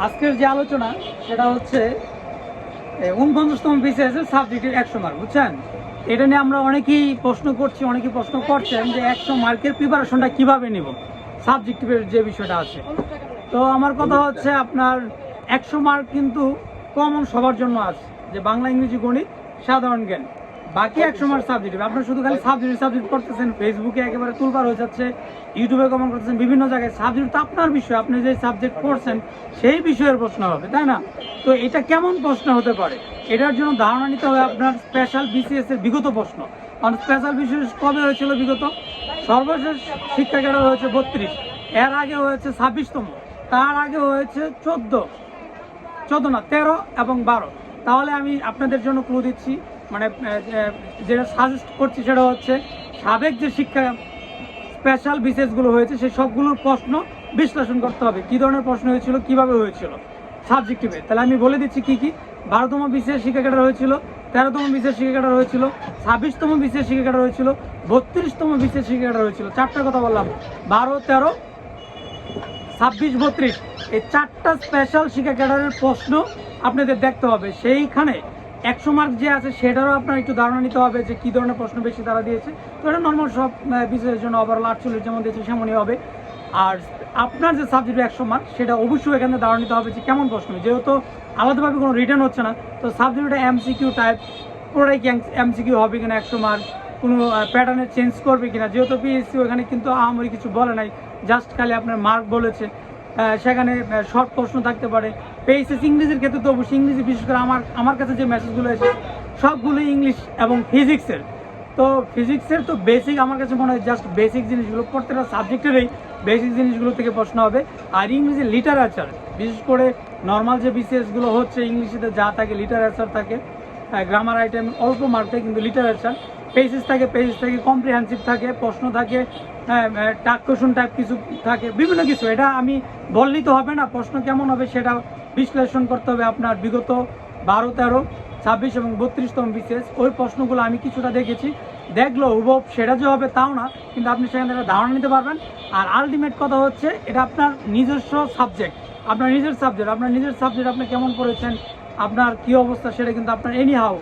আজকের যে আলোচনা, সেটা হচ্ছে উনপঞ্চাশতম বিসিএস এর সাবজেক্টের একশো মার্ক বুঝছেন? এটা নিয়ে আমরা অনেকেই প্রশ্ন করছি, অনেকেই প্রশ্ন করছেন যে একশো মার্কের প্রিপারেশনটা কীভাবে নিব? সাবজেক্টিভের যে বিষয়টা আছে। তো আমার কথা হচ্ছে আপনার, একশো মার্ক কিন্তু কমন সবার জন্য আছে, যে বাংলা, ইংরেজি, গণিত সাধারণ জ্ঞান। বাকি একশো মার্ক সাবজেক্টিভ আপনার শুধু খালি সাবজেক্ট সাবজেক্ট করতেছেন ফেসবুকে একেবারে তুলবার হয়ে যাচ্ছে ইউটিউবে কমেন্ট করতেছেন, বিভিন্ন জায়গায় সাবজেক্ট তো আপনার বিষয়, আপনি যে সাবজেক্ট পড়ছেন, সেই বিষয়ের প্রশ্ন হবে, তাই না? তো এটা কেমন প্রশ্ন হতে পারে? এটার জন্য ধারণা নিতে হবে আপনার স্পেশাল বিসিএস এর বিগত প্রশ্ন। কারণ স্পেশাল বিসিএস কবে হয়েছিল বিগত? সর্বশেষ শিক্ষা ক্যাডার হয়েছে বত্রিশ। এর আগে হয়েছে ছাব্বিশতম। তার আগে হয়েছে চোদ্দ। চোদ্দ না, তেরো এবং বারো। তাহলে আমি আপনাদের জন্য ক্লু দিচ্ছি। মানে যেটা সাজেস্ট করছি সেটা হচ্ছে, সাবেক যে শিক্ষা স্পেশাল বিসিএসগুলো হয়েছে সেই সবগুলোর প্রশ্ন বিশ্লেষণ করতে হবে। কী ধরনের প্রশ্ন হয়েছিল, কীভাবে হয়েছিল? সাবজেক্টিভে তাহলে আমি বলে দিচ্ছি কি কি? বারোতম বিশেষ শিক্ষা ক্যাডার হয়েছিল, তেরোতম বিশেষ শিক্ষা ক্যাডার হয়েছিল, ছাব্বিশতম বিশেষ শিক্ষা ক্যাডার হয়েছিল, বত্রিশতম বিশেষ শিক্ষা ক্যাডার হয়েছিল। চারটা কথা বললাম। বারো, তেরো, ছাব্বিশ, বত্রিশ। এই চারটা স্পেশাল শিক্ষা ক্যাডারের প্রশ্ন আপনাদের দেখতে হবে। সেইখানে একশো মার্ক যে আছে সেটারও আপনার একটু ধারণা নিতে হবে যে কী ধরনের প্রশ্ন বেশি তারা দিয়েছে। তো এটা নর্মাল সব বিষয়ের জন্য ওভারঅল আটচল্লিশ যেমন দিয়েছে সেমনই হবে। আর আপনার যে সাবজেক্ট একশো মার্ক সেটা অবশ্যই এখানে ধারণা নিতে হবে যে কেমন প্রশ্ন। যেহেতু আলাদাভাবে কোনো রিটার্ন হচ্ছে না, তো সাবজেক্টটা এমসিকিউ টাইপ পুরোটাই এমসিকিউ হবে কিনা একশো মার্ক কোনো প্যাটার্নে চেঞ্জ করবে কিনা? যেহেতু পিএসসি ওখানে কিন্তু আহামরি কিছু বলে নাই জাস্ট খালি আপনার মার্ক বলেছে। সেখানে শর্ট প্রশ্ন থাকতে পারে। পেইসেস ইংরেজির ক্ষেত্রে তো অবশ্যই ইংরেজি বিশেষ করে আমার আমার কাছে যে মেসেজগুলো এসেছে, সবগুলো ইংলিশ এবং ফিজিক্সের তো ফিজিক্সের তো বেসিক আমার কাছে মনে হয় জাস্ট বেসিক জিনিসগুলো, প্রত্যেকটা সাবজেক্টেরই বেসিক জিনিসগুলো থেকে প্রশ্ন হবে। আর ইংরেজি লিটারেচার বিশেষ করে নর্মাল যে বিসিএসগুলো হচ্ছে ইংলিশে যা থাকে লিটারেচার থাকে গ্রামার আইটেম অল্প মার্ক কিন্তু লিটারেচার পেজেস থাকে পেজেস থাকে কম্প্রিহেন্সিভ থাকে, প্রশ্ন থাকে টাক কোশন টাইপ কিছু থাকে, বিভিন্ন কিছু। এটা আমি বললেই তো হবে না, প্রশ্ন কেমন হবে সেটা বিশ্লেষণ করতে হবে আপনার বিগত বারো, তেরো, ছাব্বিশ এবং বত্রিশতম বিশেষ ওই প্রশ্নগুলো আমি কিছুটা দেখেছি। দেখল হুবব সেটা যে হবে তাও না, কিন্তু আপনি সেখান থেকে ধারণা নিতে পারবেন। আর আলটিমেট কথা হচ্ছে, এটা আপনার নিজস্ব সাবজেক্ট আপনার নিজের সাবজেক্ট আপনার নিজের সাবজেক্ট আপনি কেমন করেছেন আপনার কি অবস্থা সেটা কিন্তু আপনার এনি হাউ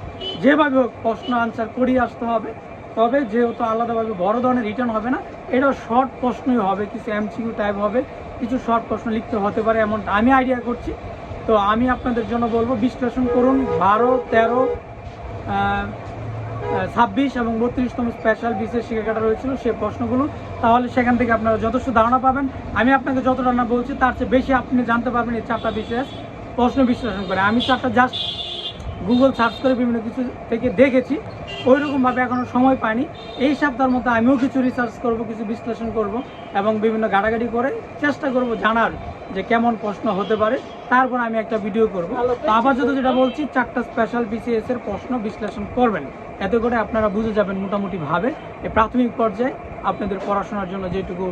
যেভাবে হোক প্রশ্ন আনসার করিয়ে আসতে হবে। তবে যেহেতু আলাদাভাবে বড় ধরনের রিটার্ন হবে না, এটা শর্ট প্রশ্নই হবে, কিছু এমসিকিউ টাইপ হবে, কিছু শর্ট প্রশ্ন লিখতে হতে পারে এমন আমি আইডিয়া করছি। তো আমি আপনাদের জন্য বলব, বিশ্লেষণ করুন, বারো, তেরো ছাব্বিশ এবং বত্রিশতম স্পেশাল বিশেষ শিক্ষাটা রয়েছিল সেই প্রশ্নগুলো। তাহলে সেখান থেকে আপনারা যথেষ্ট ধারণা পাবেন। আমি আপনাকে যত ধারণা বলছি, তার চেয়ে বেশি আপনি জানতে পারবেন এই চারটা বিশেষ প্রশ্ন বিশ্লেষণ করে। আমি চারটা জাস্ট গুগল সার্চ করে বিভিন্ন কিছু থেকে দেখেছি। ওই রকমভাবে এখনও সময় পাইনি। এই সপ্তাহের মধ্যে আমিও কিছু রিসার্চ করব কিছু বিশ্লেষণ করব এবং বিভিন্ন ঘাটাঘাটি করে চেষ্টা করব জানার যে কেমন প্রশ্ন হতে পারে। তারপর আমি একটা ভিডিও করব। তো আপাতত যেটা বলছি চারটা স্পেশাল বিসিএস এর প্রশ্ন বিশ্লেষণ করবেন। এতে করে আপনারা বুঝে যাবেন মোটামুটিভাবে এই প্রাথমিক পর্যায়ে আপনাদের পড়াশোনার জন্য যেটুকু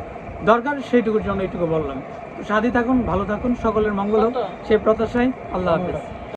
দরকার সেইটুকুর জন্য এইটুকু বললাম। তো সাথী থাকুন ভালো থাকুন সকলের মঙ্গল হোক। সেই প্রত্যাশায় আল্লাহ হাফেজ।